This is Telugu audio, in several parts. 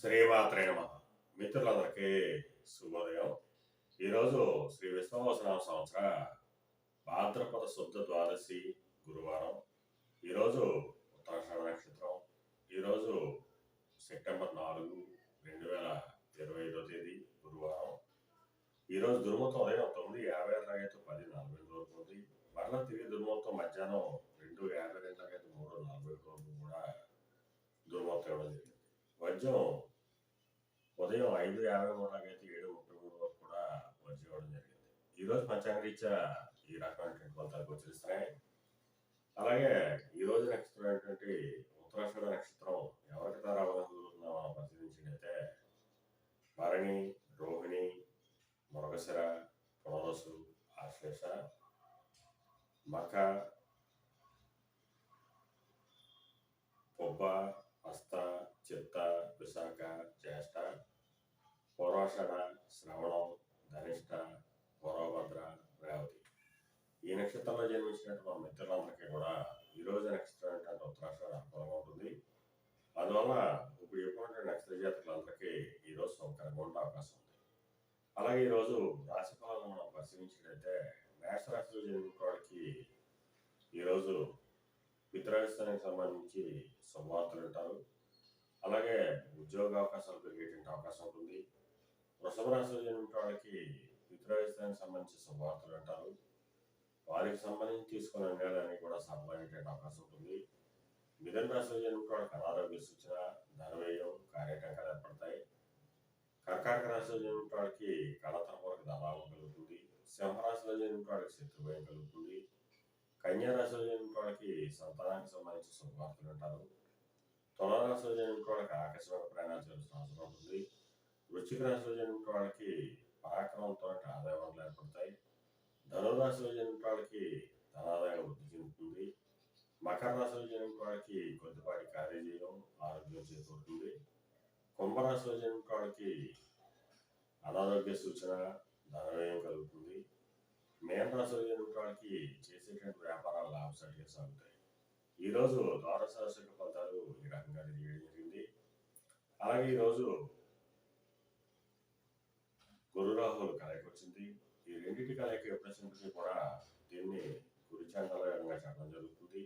శ్రీమాత్రే నమ మిత్రులందరికీ శుభోదయం. ఈరోజు శ్రీ విష్ణువసనామ సంవత్సర భాద్రపద శుద్ధ ద్వాదశి గురువారం. ఈరోజు ఉత్తరాషాఢ నక్షత్రం. ఈరోజు సెప్టెంబర్ నాలుగు రెండు వేల ఇరవై ఐదో తేదీ గురువారం. ఈరోజు దుర్మతం ఉదయం తొమ్మిది యాభై ఆరు అయితే పది నలభై ఎనిమిది వరకు ఉంది మరలా తిరిగి దుర్మతం మధ్యాహ్నం రెండు యాభై రెండు అయితే మూడు నలభై ఒకటి వరకు కూడా దుర్మతం ఇవ్వడం జరిగింది. వజ్రం ఉదయం ఐదు యాభై మూడు ఏడు ముప్పై మూడు వరకు కూడా వజ్రం ఇవ్వడం జరిగింది. ఈరోజు పంచాంగ రీత్యా ఈ రకమైనటువంటి ఫలితాలు గోచరిస్తున్నాయి. అలాగే ఈ రోజు నక్షత్రమైనటువంటి ఉత్తరాషాఢ నక్షత్రం ఎవరికి తారావలంలో మనం పరిశీలించినట్లయితే భరణి రోహిణి మృగశిర పునరసు ఆశ్లేష మక పొబ్బ హస్త చిత్త విశాఖ జ్యేష్ఠ శ్రవణం ధనిష్ట పూర్వభద్ర రేవతి. ఈ నక్షత్రంలో జన్మించినట్టు మా మిత్రులందరికీ కూడా ఈరోజు నక్షత్రం ఏంటంటే ఉత్తరాషాఢ అనుకూలంగా ఉంటుంది. అందువల్ల ఇప్పుడు ఎటువంటి నక్షత్ర జాతకులందరికీ ఈ రోజు సౌకర్యంగా ఉండే అవకాశం ఉంది. అలాగే ఈరోజు రోజు రాశి ఫలాలను మనం పరిశీలించినట్లయితే మేష రాశిలో జన్మించిన ఈరోజు పితృస్థానికి సంబంధించి శుభవార్తలు ఉంటారు. అలాగే ఉద్యోగ అవకాశాలు పెరిగేటువంటి అవకాశం ఉంటుంది. వృషభ రాశిలో జన్మించిన వాళ్ళకి సంబంధించి శుభవార్తలు అంటారు. వారికి సంబంధించి తీసుకున్న నిర్ణయానికి కూడా సఫలమయ్యేటువంటి అవకాశం ఉంటుంది. మిథున రాశిలో జన్మించిన వాళ్ళకి అనారోగ్య సూచన ధనవ్యయం కార్యటంకాలు ఏర్పడతాయి. కర్కాటక రాశిలో జన్మించిన వాళ్ళకి కళతరపూర్వక ధనాభం కలుగుతుంది. సింహరాశిలో జన్మించిన వాళ్ళకి శత్రుభయం కలుగుతుంది. కన్యా రాశిలో జన్మించిన వాళ్ళకి సంతానానికి సంబంధించిన శుభవార్తలు అంటారు. తులారాశిలో జన్మించిన వాళ్ళకి ఆకస్మిక ప్రయాణాలు చేయాల్సిన అవసరం ఉంటుంది. వృశ్చిక రాశిలో జన్మించిన వాళ్ళకి పరాక్రమంతో ఆదాయ వనరులు ఏర్పడతాయి. ధనురాశిలో జన్మించిన వాళ్ళకి ధనాదాయం వృద్ధి చెందుతుంది. మకర రాశిలో జన్మించిన వాళ్ళకి కొద్దిపాటి కార్యజీవం ఆరోగ్యం చేకూరుతుంది. కుంభరాశిలో జన్మించిన వాళ్ళకి అనారోగ్య సూచన ధనవ్యయం కలుగుతుంది. మేన రాశిలో జన్మించిన వాళ్ళకి చేసేటువంటి వ్యాపారాలు లాభసాటిగా సాగుతాయి. ఈరోజు ద్వాదశ రాశిక ఫలితాలు ఈ రకంగా తెలియడం జరిగింది. అలాగే ఈరోజు గురు రాహులు కలయిక వచ్చింది. ఈ రెండింటి కలయిక ఎప్పుడైనప్పటికీ కూడా దీన్ని గురిచండలంగా చెప్పడం జరుగుతుంది.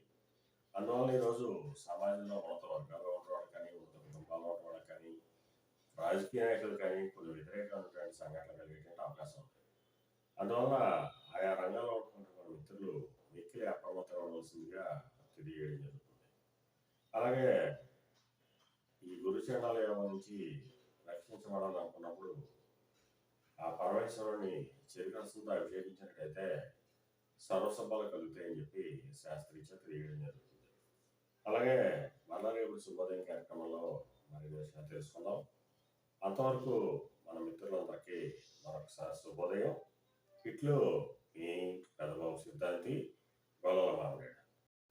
అందువల్ల ఈరోజు సమాజంలో ఉన్నత వర్గాల్లో ఉన్నవాళ్ళు కానీ ఉన్నత కుటుంబాల్లో ఉన్నవాళ్ళు కానీ రాజకీయ నాయకులు కానీ కొన్ని వ్యతిరేకమైనటువంటి సంఘటనలు కలిగేటువంటి అవకాశం ఉంది. అందువల్ల ఆయా రంగాల్లో ఉన్నటువంటి మిత్రులు మిక్కిలి అప్రమత్తంగా ఉండవలసిందిగా తెలియజేయడం జరుగుతుంది. అలాగే ఈ గురుచండాల నుంచి రక్షించబడాలనుకున్నప్పుడు ఆ పరమేశ్వరుని చరికాసులతో అభిషేకించినట్లయితే సర్వసభలు కలుగుతాయని చెప్పి శాస్త్రీచ తెలియడం జరుగుతుంది అలాగే మరలా రేపు శుభోదయం కార్యక్రమంలో మరి విషయాలు తెలుసుకుందాం అంతవరకు మన మిత్రులందరికీ మరొకసారి శుభోదయం ఇట్లు మీ పెదబాబు సిద్ధాంతి గోలల